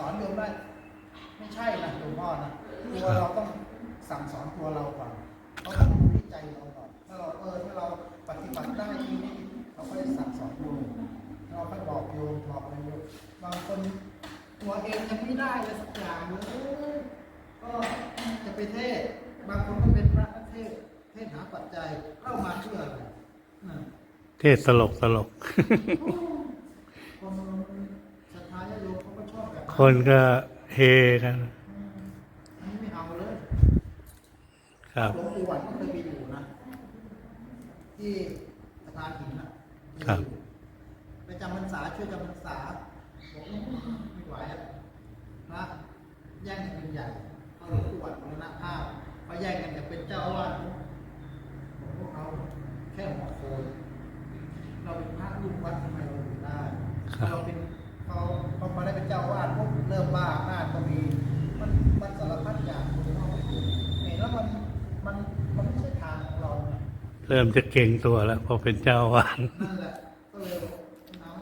สั่งสั่งสอนโยมได้ ไม่ใช่นะหลวงพ่อนะตัวเราต้องสั่งสอนตัวเราก่อนเขาต้องรู้วิจัยเราก่อนถ้าเราเออถ้าเราปฏิบัติได้ทีนี้เราก็ได้สั่งสอนโยมเราค่อยบอกโยมบอกอะไรโยมบางคนตัวเองยังไม่ได้เลยสักอย่างเลยก็จะไปเทศน์บางคนก็เป็นพระเทศน์เทศน์หาปัจจัยเข้ามาเพื่ออะไรนะเทศตลกตลก คนศรัทธาญาติโยมเขาก็ชอบแบบ คนก็เฮกันอันนี้ไม่เอาเลยครับหลวงปู่หวันก็เคยไปอยู่นะ ที่สะพานหินนะครับไปจำพรรษาช่วยจำพรรษาบอกไม่ไหวอะพระแย่งกันเป็นใหญ่เขาหลวงปู่หวันมรณภาพเขาแย่งกันจะเป็นเจ้าอาวาสบอกพวกเขาแค่หัวโคนเราเป็นพระลูกวัดทำไมเราอยู่ได้ครับเราเป็นเขาเขามาได้เป็นเจ้าอาวาสพวกเริ่มบ้าอำนาจก็มี มันมันสารพัดอย่างคุณพ่อเห็นแล้วมันมันมันไม่ใช่ทางของเรา เนี่ยเริ่มจะเก่งตัวแล้ว พอเป็นเจ้าอาวาสนั่นแหละก็เลยเอา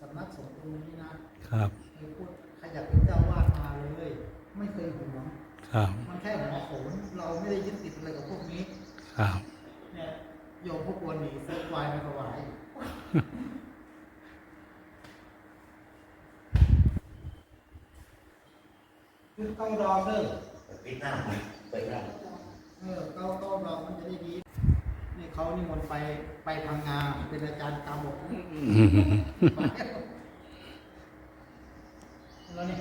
สำนักสงฆ์ตรงนี้นะครับเคยพูดใครอยากเป็นเจ้าอาวาสมาเลย ไม่เคยห่วงครับมันแค่หัวโขนเราไม่ได้ยึดติดอะไรกับพวกนี้ ครับเนี่ยโยมพวกควรหนีซื้อควายมาถวายคือเก้าดอกเด้อปิดหน้าเปิดหน้า เออเก้าเก้ามันจะได้ดีนี่เขานิมนไปไปทำงานเป็นอาจารย์กรรมบอกแล้วนี่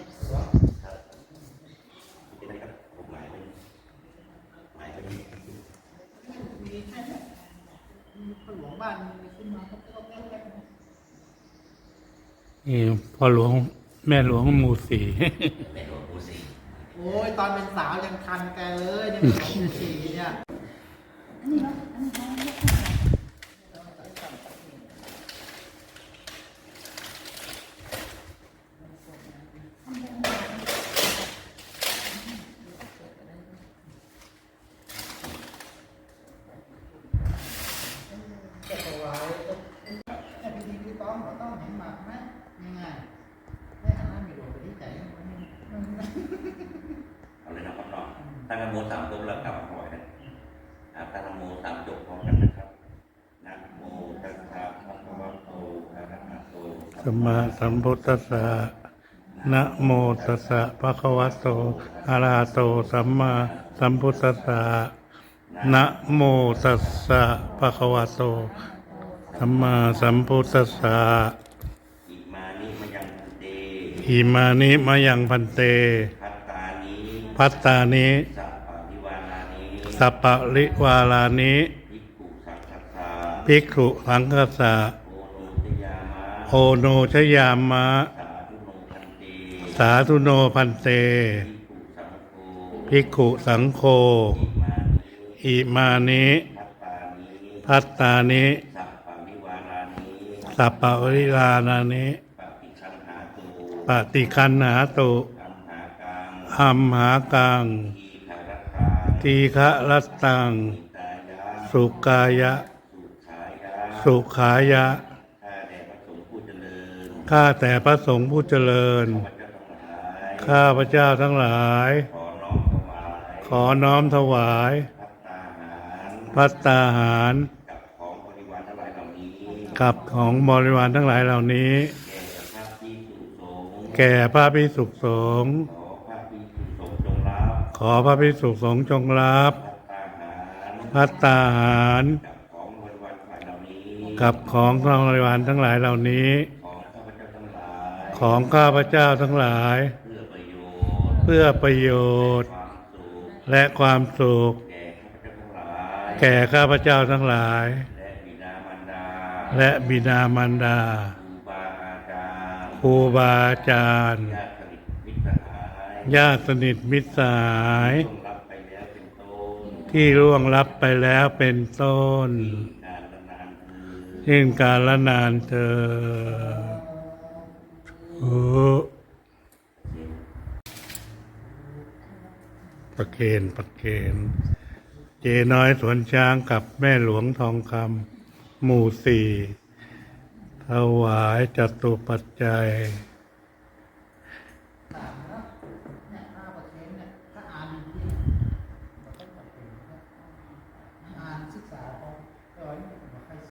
นี่พ่อหลวงแม่หลวงหมู่สี่ โอ้ยตอนเป็นสาวยังคันแกเลยเนี่ยเป็นของสีเนี่ยจะถวายแต่พิธีที่ต้องเราต้องเห็นหมากไหมยังไงไม่หันหน้ามีดวงไปที่ใจมัน เอาเลยนะครับเนาะ ตั้งนโมสามจบแล้วกลับมาถวายนะอ่าตั้งนโมสามจบพร้อมกันนะครับนะโมตัสสะภะคะวะโตอะระหะโตสัมมาสัมพุทธัสสะนะโมตัสสะภะคะวะโตอะระหะโตสัมมาสัมพุทธัสสะนะโมตัสสะภะคะวะโตสัมมาสัมพุทธัสสะอิมานิมยังพันเตอิมานิมายังพันเตพัตตานิ พัตตานิสัพพะวิวานานิสัปปะริวาลานิภิกขุสังฆัสสะภิกขุสังคสะโอโนทยามะโอโนชยามะ สาธุโนพันเตสาธุโนพันเตภิกขุสังโฆภิกขุสังโฆอิมานิอิมานิพัตตานิพัตตานิสัพพะวิวารานิสัปปะริลานานิปฏิคันหาตุปฏิคันหาตุ อัมหากังอัมหากังทีฆรัตถาทีฆะรัตตัง สุกายะสุขายะ สุขายะ ข้าแต่พระสงฆ์ผู้เจริญ ข้าพระเจ้าทั้งหลายข้าพเจ้าทั้งหลายขอน้อมถวายขอน้อมถวาย พัตตาหารพัตาหารกับของบริวารทั้งหลายเหล่านี้กับของบริวารทั้งหลายเหล่านี้ แก่พระภิกษุสงฆ์ แก่พระพิสุสงฆ์ ข อพระภิกษุสงฆ์จงรับขอพระพิสุสงฆ์จงรับพัตตาหารพัตตาหารกับของบริวารทั้งหลายเหล่านี้กับของบริวารทั้งหลายเหล่านี้ ของข้าพเจ้าทั้งหลายของข้าพเจ้าทั้งหลายเพื่อประโยชน์เพื่อประโยชน์ความสุขและความสุขแก่ข้าพเจ้าทั้งหลายแก่ข้าพเจ้าทั้งหลาย และบิดามารดาและบิดามารดาครูบาอาจารย์ ญาติสนิทมิตรสายญาติสนิทมิตรสหายล่วงรับไปแล้วเป็นต้นที่ร่วงลับไปแล้วเป็นต้นการละนานคือยิ่งการละนานเธอประเคนประเคนเจน้อยสวนช้างกับแม่หลวงทองคำหมู่สี่ถวายจตุปัจจัย เนี่ห้าเปอร์เซ็นต์เนี่ยถ้าอ่า